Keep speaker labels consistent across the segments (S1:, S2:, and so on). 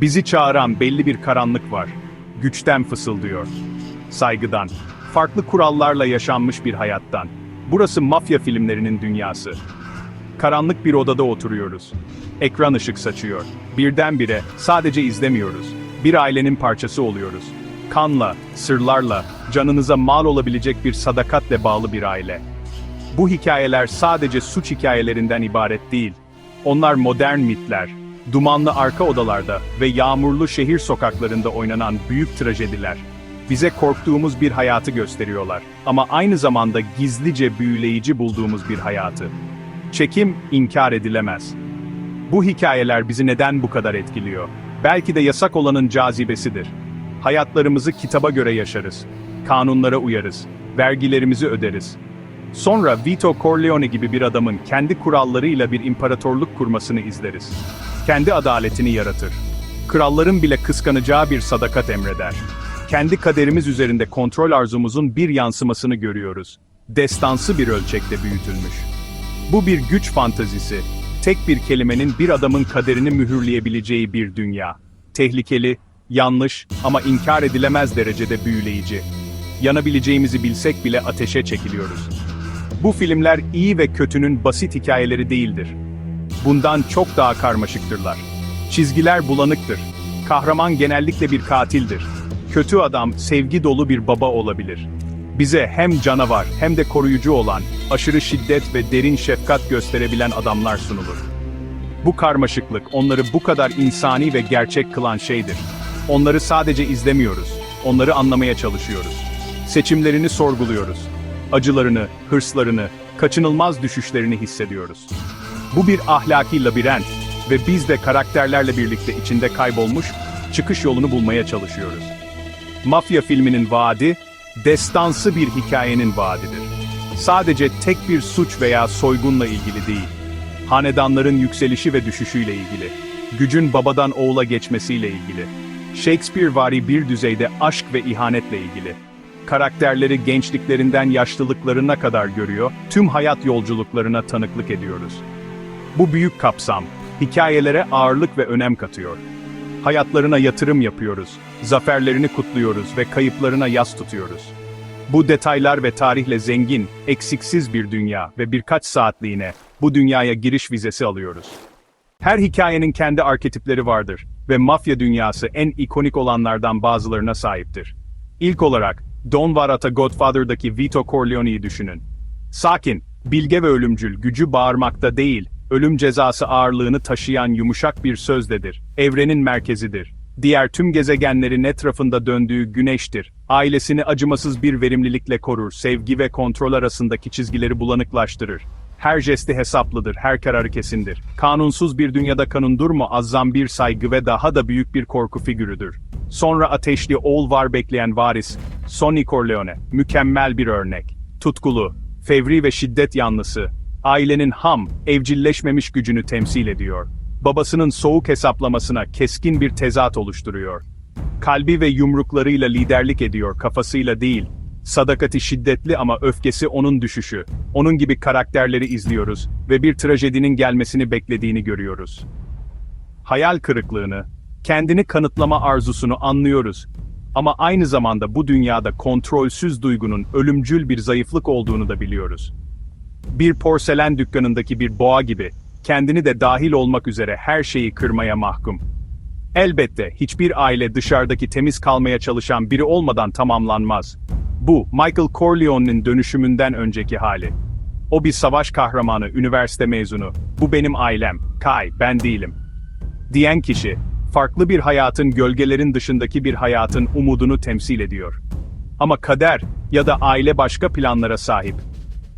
S1: Bizi çağıran belli bir karanlık var. Güçten fısıldıyor. Saygıdan. Farklı kurallarla yaşanmış bir hayattan. Burası mafya filmlerinin dünyası. Karanlık bir odada oturuyoruz. Ekran ışık saçıyor. Birdenbire sadece izlemiyoruz. Bir ailenin parçası oluyoruz. Kanla, sırlarla, canınıza mal olabilecek bir sadakatle bağlı bir aile. Bu hikayeler sadece suç hikayelerinden ibaret değil. Onlar modern mitler, dumanlı arka odalarda ve yağmurlu şehir sokaklarında oynanan büyük trajediler. Bize korktuğumuz bir hayatı gösteriyorlar ama aynı zamanda gizlice büyüleyici bulduğumuz bir hayatı. Çekim inkar edilemez. Bu hikayeler bizi neden bu kadar etkiliyor? Belki de yasak olanın cazibesidir. Hayatlarımızı kitaba göre yaşarız. Kanunlara uyarız. Vergilerimizi öderiz. Sonra Vito Corleone gibi bir adamın kendi kurallarıyla bir imparatorluk kurmasını izleriz. Kendi adaletini yaratır. Kralların bile kıskanacağı bir sadakat emreder. Kendi kaderimiz üzerinde kontrol arzumuzun bir yansımasını görüyoruz. Destansı bir ölçekte büyütülmüş. Bu bir güç fantazisi. Tek bir kelimenin bir adamın kaderini mühürleyebileceği bir dünya. Tehlikeli, yanlış ama inkar edilemez derecede büyüleyici. Yanabileceğimizi bilsek bile ateşe çekiliyoruz. Bu filmler iyi ve kötünün basit hikayeleri değildir. Bundan çok daha karmaşıktırlar. Çizgiler bulanıktır. Kahraman genellikle bir katildir. Kötü adam sevgi dolu bir baba olabilir. Bize hem canavar hem de koruyucu olan, aşırı şiddet ve derin şefkat gösterebilen adamlar sunulur. Bu karmaşıklık onları bu kadar insani ve gerçek kılan şeydir. Onları sadece izlemiyoruz, onları anlamaya çalışıyoruz. Seçimlerini sorguluyoruz. Acılarını, hırslarını, kaçınılmaz düşüşlerini hissediyoruz. Bu bir ahlaki labirent ve biz de karakterlerle birlikte içinde kaybolmuş, çıkış yolunu bulmaya çalışıyoruz. Mafya filminin vaadi, destansı bir hikayenin vaadidir. Sadece tek bir suç veya soygunla ilgili değil. Hanedanların yükselişi ve düşüşüyle ilgili. Gücün babadan oğula geçmesiyle ilgili. Shakespeare-vari bir düzeyde aşk ve ihanetle ilgili. Karakterleri gençliklerinden yaşlılıklarına kadar görüyor, tüm hayat yolculuklarına tanıklık ediyoruz. Bu büyük kapsam, hikayelere ağırlık ve önem katıyor. Hayatlarına yatırım yapıyoruz, zaferlerini kutluyoruz ve kayıplarına yas tutuyoruz. Bu detaylar ve tarihle zengin, eksiksiz bir dünya ve birkaç saatliğine bu dünyaya giriş vizesi alıyoruz. Her hikayenin kendi arketipleri vardır ve mafya dünyası en ikonik olanlardan bazılarına sahiptir. İlk olarak, Don Varata Godfather'daki Vito Corleone'yi düşünün. Sakin, bilge ve ölümcül, gücü bağırmakta değil, ölüm cezası ağırlığını taşıyan yumuşak bir sözdedir. Evrenin merkezidir. Diğer tüm gezegenlerin etrafında döndüğü güneştir. Ailesini acımasız bir verimlilikle korur, sevgi ve kontrol arasındaki çizgileri bulanıklaştırır. Her jesti hesaplıdır, her kararı kesindir. Kanunsuz bir dünyada kanundur mu azzam bir saygı ve daha da büyük bir korku figürüdür. Sonra ateşli oğul var bekleyen varis, Sonny Corleone, mükemmel bir örnek. Tutkulu, fevri ve şiddet yanlısı, ailenin ham, evcilleşmemiş gücünü temsil ediyor. Babasının soğuk hesaplamasına keskin bir tezat oluşturuyor. Kalbi ve yumruklarıyla liderlik ediyor, kafasıyla değil. Sadakati şiddetli ama öfkesi onun düşüşü. Onun gibi karakterleri izliyoruz ve bir trajedinin gelmesini beklediğini görüyoruz. Hayal kırıklığını, kendini kanıtlama arzusunu anlıyoruz. Ama aynı zamanda bu dünyada kontrolsüz duygunun ölümcül bir zayıflık olduğunu da biliyoruz. Bir porselen dükkanındaki bir boğa gibi, kendini de dahil olmak üzere her şeyi kırmaya mahkum. Elbette hiçbir aile dışarıdaki temiz kalmaya çalışan biri olmadan tamamlanmaz. Bu, Michael Corleone'nin dönüşümünden önceki hali. O bir savaş kahramanı, üniversite mezunu. Bu benim ailem. Kay, ben değilim. Diyen kişi, farklı bir hayatın gölgelerin dışındaki bir hayatın umudunu temsil ediyor. Ama kader ya da aile başka planlara sahip.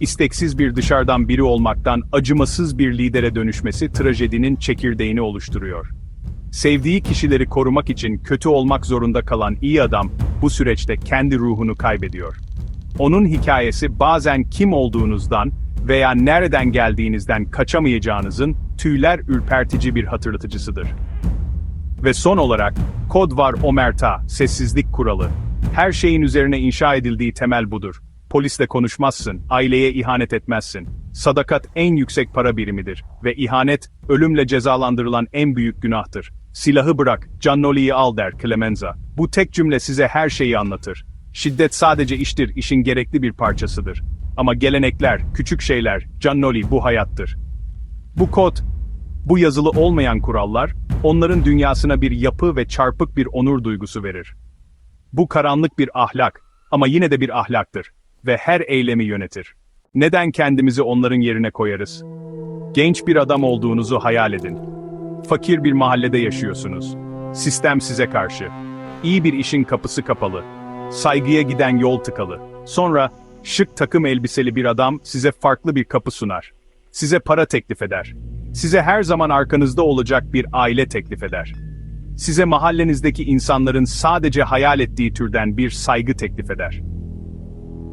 S1: İsteksiz bir dışarıdan biri olmaktan acımasız bir lidere dönüşmesi trajedinin çekirdeğini oluşturuyor. Sevdiği kişileri korumak için kötü olmak zorunda kalan iyi adam bu süreçte kendi ruhunu kaybediyor. Onun hikayesi bazen kim olduğunuzdan veya nereden geldiğinizden kaçamayacağınızın tüyler ürpertici bir hatırlatıcısıdır. Ve son olarak, kod var omerta, sessizlik kuralı. Her şeyin üzerine inşa edildiği temel budur. Polisle konuşmazsın, aileye ihanet etmezsin. Sadakat en yüksek para birimidir ve ihanet, ölümle cezalandırılan en büyük günahtır. Silahı bırak, Cannoli'yi al der Clemenza. Bu tek cümle size her şeyi anlatır. Şiddet sadece iştir, işin gerekli bir parçasıdır. Ama gelenekler, küçük şeyler, Cannoli bu hayattır. Bu kod, bu yazılı olmayan kurallar, onların dünyasına bir yapı ve çarpık bir onur duygusu verir. Bu karanlık bir ahlak ama yine de bir ahlaktır ve her eylemi yönetir. Neden kendimizi onların yerine koyarız? Genç bir adam olduğunuzu hayal edin. Fakir bir mahallede yaşıyorsunuz. Sistem size karşı. İyi bir işin kapısı kapalı. Saygıya giden yol tıkalı. Sonra şık takım elbiseli bir adam size farklı bir kapı sunar. Size para teklif eder. Size her zaman arkanızda olacak bir aile teklif eder. Size mahallenizdeki insanların sadece hayal ettiği türden bir saygı teklif eder.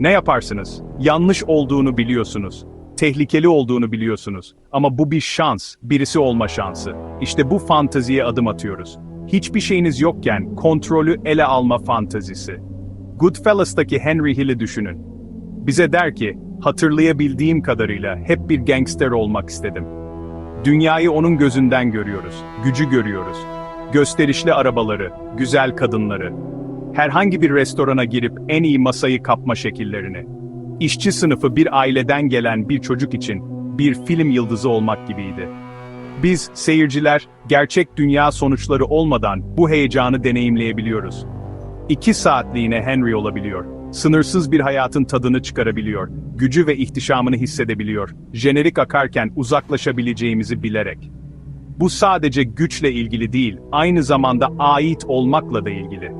S1: Ne yaparsınız? Yanlış olduğunu biliyorsunuz. Tehlikeli olduğunu biliyorsunuz. Ama bu bir şans, birisi olma şansı. İşte bu fanteziye adım atıyoruz. Hiçbir şeyiniz yokken kontrolü ele alma fantezisi. Goodfellas'taki Henry Hill'i düşünün. Bize der ki, hatırlayabildiğim kadarıyla hep bir gangster olmak istedim. Dünyayı onun gözünden görüyoruz, gücü görüyoruz. Gösterişli arabaları, güzel kadınları. Herhangi bir restorana girip en iyi masayı kapma şekillerini. İşçi sınıfı bir aileden gelen bir çocuk için bir film yıldızı olmak gibiydi. Biz, seyirciler, gerçek dünya sonuçları olmadan bu heyecanı deneyimleyebiliyoruz. İki saatliğine Henry olabiliyor. Sınırsız bir hayatın tadını çıkarabiliyor. Gücü ve ihtişamını hissedebiliyor. Jenerik akarken uzaklaşabileceğimizi bilerek. Bu sadece güçle ilgili değil, aynı zamanda ait olmakla da ilgili.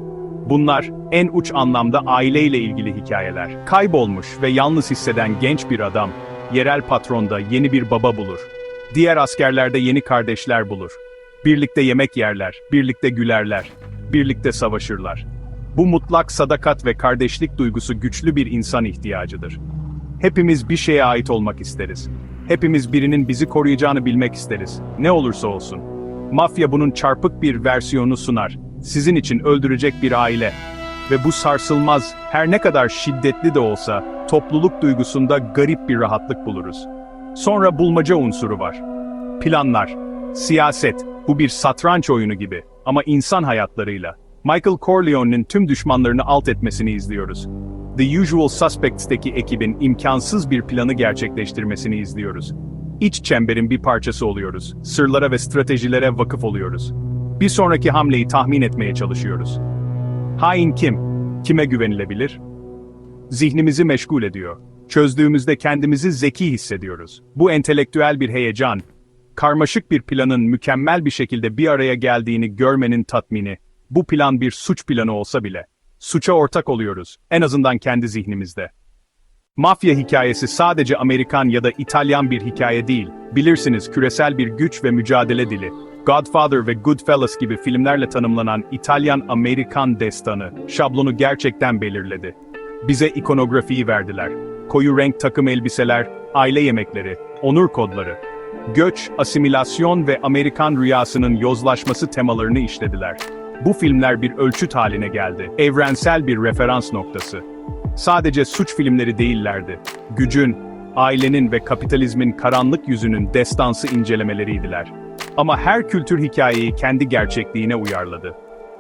S1: Bunlar, en uç anlamda aileyle ilgili hikayeler. Kaybolmuş ve yalnız hisseden genç bir adam, yerel patronda yeni bir baba bulur. Diğer askerlerde yeni kardeşler bulur. Birlikte yemek yerler, birlikte gülerler, birlikte savaşırlar. Bu mutlak sadakat ve kardeşlik duygusu güçlü bir insan ihtiyacıdır. Hepimiz bir şeye ait olmak isteriz. Hepimiz birinin bizi koruyacağını bilmek isteriz. Ne olursa olsun. Mafya bunun çarpık bir versiyonu sunar. Sizin için öldürecek bir aile. Ve bu sarsılmaz, her ne kadar şiddetli de olsa, topluluk duygusunda garip bir rahatlık buluruz. Sonra bulmaca unsuru var. Planlar, siyaset, bu bir satranç oyunu gibi ama insan hayatlarıyla. Michael Corleone'nin tüm düşmanlarını alt etmesini izliyoruz. The Usual Suspects'teki ekibin imkansız bir planı gerçekleştirmesini izliyoruz. İç çemberin bir parçası oluyoruz. Sırlara ve stratejilere vakıf oluyoruz. Bir sonraki hamleyi tahmin etmeye çalışıyoruz. Hain kim? Kime güvenilebilir? Zihnimizi meşgul ediyor. Çözdüğümüzde kendimizi zeki hissediyoruz. Bu entelektüel bir heyecan, karmaşık bir planın mükemmel bir şekilde bir araya geldiğini görmenin tatmini. Bu plan bir suç planı olsa bile. Suça ortak oluyoruz, en azından kendi zihnimizde. Mafya hikayesi sadece Amerikan ya da İtalyan bir hikaye değil, bilirsiniz küresel bir güç ve mücadele dili. Godfather ve Goodfellas gibi filmlerle tanımlanan İtalyan-Amerikan destanı, şablonu gerçekten belirledi. Bize ikonografiyi verdiler. Koyu renk takım elbiseler, aile yemekleri, onur kodları. Göç, asimilasyon ve Amerikan rüyasının yozlaşması temalarını işlediler. Bu filmler bir ölçüt haline geldi. Evrensel bir referans noktası. Sadece suç filmleri değillerdi. Gücün, ailenin ve kapitalizmin karanlık yüzünün destansı incelemeleriydiler. Ama her kültür hikayeyi kendi gerçekliğine uyarladı.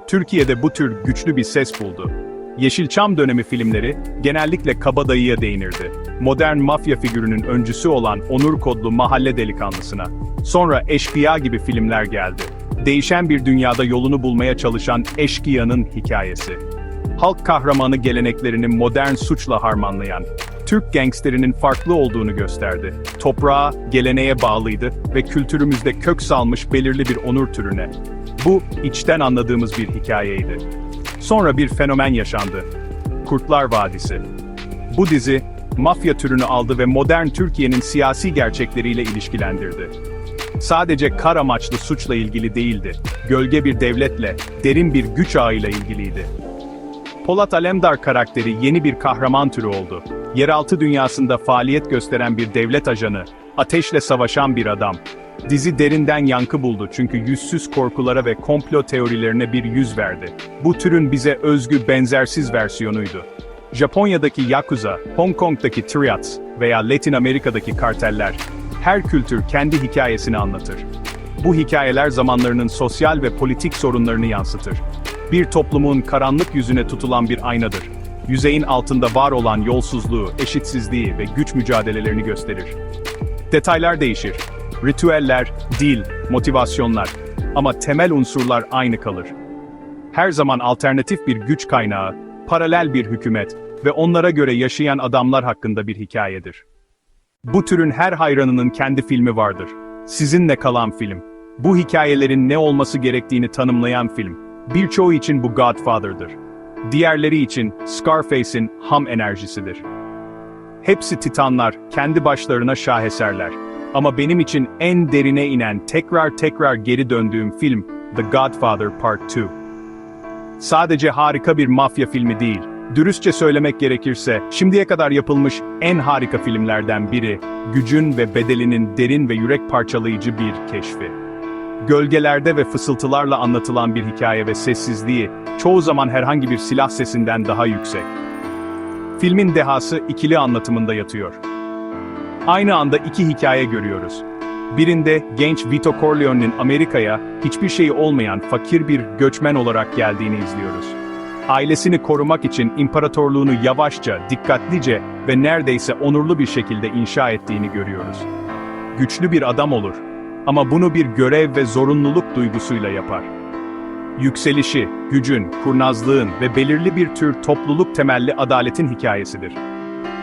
S1: Türkiye'de bu tür güçlü bir ses buldu. Yeşilçam dönemi filmleri genellikle kabadayıya değinirdi. Modern mafya figürünün öncüsü olan onur kodlu mahalle delikanlısına. Sonra Eşkıya gibi filmler geldi. Değişen bir dünyada yolunu bulmaya çalışan eşkıyanın hikayesi. Halk kahramanı geleneklerini modern suçla harmanlayan, Türk gangsterinin farklı olduğunu gösterdi. Toprağa, geleneğe bağlıydı ve kültürümüzde kök salmış belirli bir onur türüne. Bu, içten anladığımız bir hikayeydi. Sonra bir fenomen yaşandı. Kurtlar Vadisi. Bu dizi, mafya türünü aldı ve modern Türkiye'nin siyasi gerçekleriyle ilişkilendirdi. Sadece kar amaçlı suçla ilgili değildi. Gölge bir devletle, derin bir güç ağıyla ilgiliydi. Polat Alemdar karakteri yeni bir kahraman türü oldu. Yeraltı dünyasında faaliyet gösteren bir devlet ajanı, ateşle savaşan bir adam. Dizi derinden yankı buldu çünkü yüzsüz korkulara ve komplo teorilerine bir yüz verdi. Bu türün bize özgü benzersiz versiyonuydu. Japonya'daki Yakuza, Hong Kong'daki Triads veya Latin Amerika'daki karteller, her kültür kendi hikayesini anlatır. Bu hikayeler zamanlarının sosyal ve politik sorunlarını yansıtır. Bir toplumun karanlık yüzüne tutulan bir aynadır. Yüzeyin altında var olan yolsuzluğu, eşitsizliği ve güç mücadelelerini gösterir. Detaylar değişir. Ritüeller, dil, motivasyonlar ama temel unsurlar aynı kalır. Her zaman alternatif bir güç kaynağı, paralel bir hükümet ve onlara göre yaşayan adamlar hakkında bir hikayedir. Bu türün her hayranının kendi filmi vardır. Sizinle kalan film. Bu hikayelerin ne olması gerektiğini tanımlayan film. Birçoğu için bu Godfather'dır. Diğerleri için Scarface'in ham enerjisidir. Hepsi titanlar, kendi başlarına şaheserler. Ama benim için en derine inen, tekrar tekrar geri döndüğüm film, The Godfather Part 2. Sadece harika bir mafya filmi değil, dürüstçe söylemek gerekirse, şimdiye kadar yapılmış en harika filmlerden biri, gücün ve bedelinin derin ve yürek parçalayıcı bir keşfi. Gölgelerde ve fısıltılarla anlatılan bir hikaye ve sessizliği, çoğu zaman herhangi bir silah sesinden daha yüksek. Filmin dehası ikili anlatımında yatıyor. Aynı anda iki hikaye görüyoruz. Birinde genç Vito Corleone'nin Amerika'ya hiçbir şeyi olmayan fakir bir göçmen olarak geldiğini izliyoruz. Ailesini korumak için imparatorluğunu yavaşça, dikkatlice ve neredeyse onurlu bir şekilde inşa ettiğini görüyoruz. Güçlü bir adam olur ama bunu bir görev ve zorunluluk duygusuyla yapar. Yükselişi, gücün, kurnazlığın ve belirli bir tür topluluk temelli adaletin hikayesidir.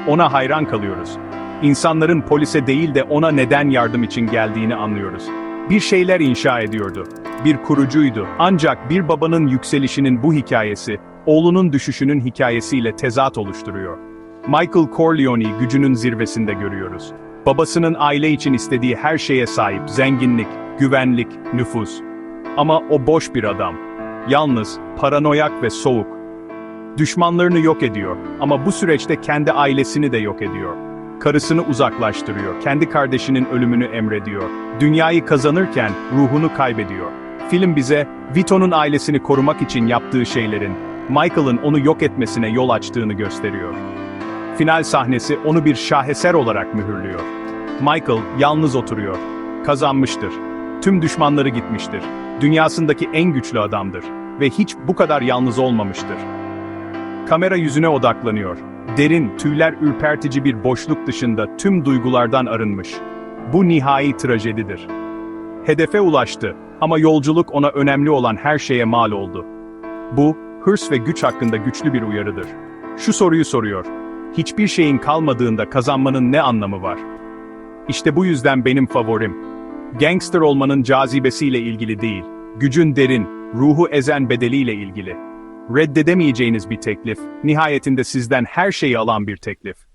S1: Ona hayran kalıyoruz. İnsanların polise değil de ona neden yardım için geldiğini anlıyoruz. Bir şeyler inşa ediyordu. Bir kurucuydu. Ancak bir babanın yükselişinin bu hikayesi, oğlunun düşüşünün hikayesiyle tezat oluşturuyor. Michael Corleone'i gücünün zirvesinde görüyoruz. Babasının aile için istediği her şeye sahip, zenginlik, güvenlik, nüfus. Ama o boş bir adam. Yalnız, paranoyak ve soğuk. Düşmanlarını yok ediyor ama bu süreçte kendi ailesini de yok ediyor. Karısını uzaklaştırıyor, kendi kardeşinin ölümünü emrediyor. Dünyayı kazanırken ruhunu kaybediyor. Film bize, Vito'nun ailesini korumak için yaptığı şeylerin, Michael'ın onu yok etmesine yol açtığını gösteriyor. Final sahnesi onu bir şaheser olarak mühürlüyor. Michael yalnız oturuyor. Kazanmıştır. Tüm düşmanları gitmiştir. Dünyasındaki en güçlü adamdır ve hiç bu kadar yalnız olmamıştır. Kamera yüzüne odaklanıyor. Derin, tüyler ürpertici bir boşluk dışında tüm duygulardan arınmış. Bu nihai trajedidir. Hedefe ulaştı ama yolculuk ona önemli olan her şeye mal oldu. Bu, hırs ve güç hakkında güçlü bir uyarıdır. Şu soruyu soruyor. Hiçbir şeyin kalmadığında kazanmanın ne anlamı var? İşte bu yüzden benim favorim. Gangster olmanın cazibesiyle ilgili değil, gücün derin, ruhu ezen bedeliyle ilgili. Reddedemeyeceğiniz bir teklif, nihayetinde sizden her şeyi alan bir teklif.